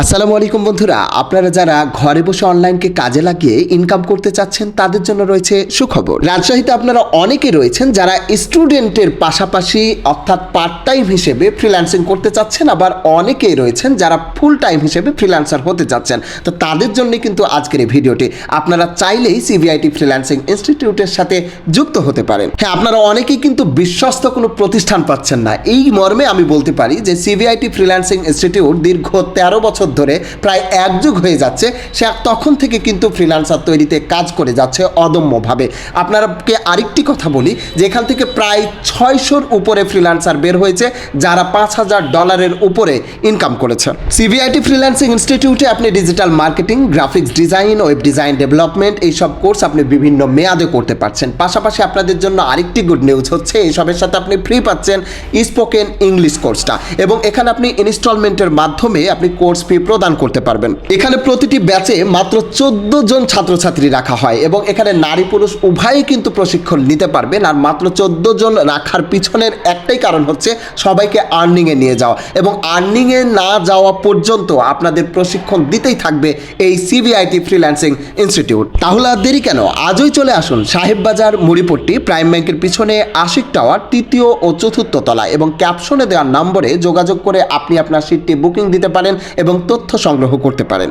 আসসালামু আলাইকুম বন্ধুরা, আপনারা যারা ঘরে বসে অনলাইনকে কাজে লাগিয়ে ইনকাম করতে চাচ্ছেন, তাদের জন্য রয়েছে সুখবর। রাজশাহীতে আপনারা অনেকে রয়েছেন যারা স্টুডেন্টের পাশাপাশি অর্থাৎ পার্ট টাইম হিসেবে ফ্রিল্যান্সিং করতে চাচ্ছেন, আবার অনেকেই রয়েছেন যারা ফুল টাইম হিসেবে ফ্রিল্যান্সার হতে চাচ্ছেন। তো তাদের জন্যই কিন্তু আজকের এই ভিডিওটি। আপনারা চাইলেই সিবিআইটি ফ্রিল্যান্সিং ইনস্টিটিউটের সাথে যুক্ত হতে পারেন। হ্যাঁ আপনারা অনেকেই কিন্তু বিশ্বস্ত কোনো প্রতিষ্ঠান পাচ্ছেন না। এই মর্মে আমি বলতে পারি যে সিবিআইটি ফ্রিল্যান্সিং ইনস্টিটিউট দীর্ঘ তেরো বছর ধরে প্রায় এক যুগ হয়ে যাচ্ছে, সে তখন থেকে কিন্তু ফ্রিল্যান্সার তৈরিতে কাজ করে যাচ্ছে অদম্যভাবে। আপনারাকে আরেকটি কথা বলি যে এখান থেকে প্রায় ছয়শোর উপরে ফ্রিল্যান্সার বের হয়েছে, যারা পাঁচ হাজার ডলারের উপরে ইনকাম করেছে। সিবিআইটি ফ্রিল্যান্সিং ইনস্টিটিউটে আপনি digital marketing graphics design web design development এইসব কোর্স আপনি বিভিন্ন মেয়াদে করতে পারছেন। পাশাপাশি আপনাদের জন্য আরেকটি গুড নিউজ হচ্ছে এইসবের সাথে আপনি ফ্রি পাচ্ছেন স্পোকেন ইংলিশ কোর্সটা এবং এখানে আপনি ইনস্টলমেন্টের মাধ্যমে আপনি কোর্স ফি প্রদান করতে পারবেন। এখানে প্রতিটি ব্যাচে মাত্র চোদ্দ জন ছাত্রছাত্রী রাখা হয় এবং এখানে নারী পুরুষ উভয়ই কিন্তু প্রশিক্ষণ নিতে পারবেন আর মাত্র চোদ্দ জন রাখার পিছনের একটাই কারণ হচ্ছে সবাইকে আর্নিংয়ে নিয়ে যাওয়া এবং আর্নিংয়ে না যাওয়া পর্যন্ত আপনাদের প্রশিক্ষণ দিতেই থাকবে এই সিবিআইটি ফ্রিল্যান্সিং ইনস্টিটিউট তাহলে আর দেরি কেন? আজই চলে আসুন সাহেববাজার মুড়িপট্টি প্রাইম ব্যাংকের পিছনে আশিক টাওয়ার তৃতীয় ও চতুর্থ তলা এবং ক্যাপশনে দেওয়ার নম্বরে যোগাযোগ করে আপনি আপনার সিটটি বুকিং দিতে পারেন এবং তথ্য সংগ্রহ করতে পারেন।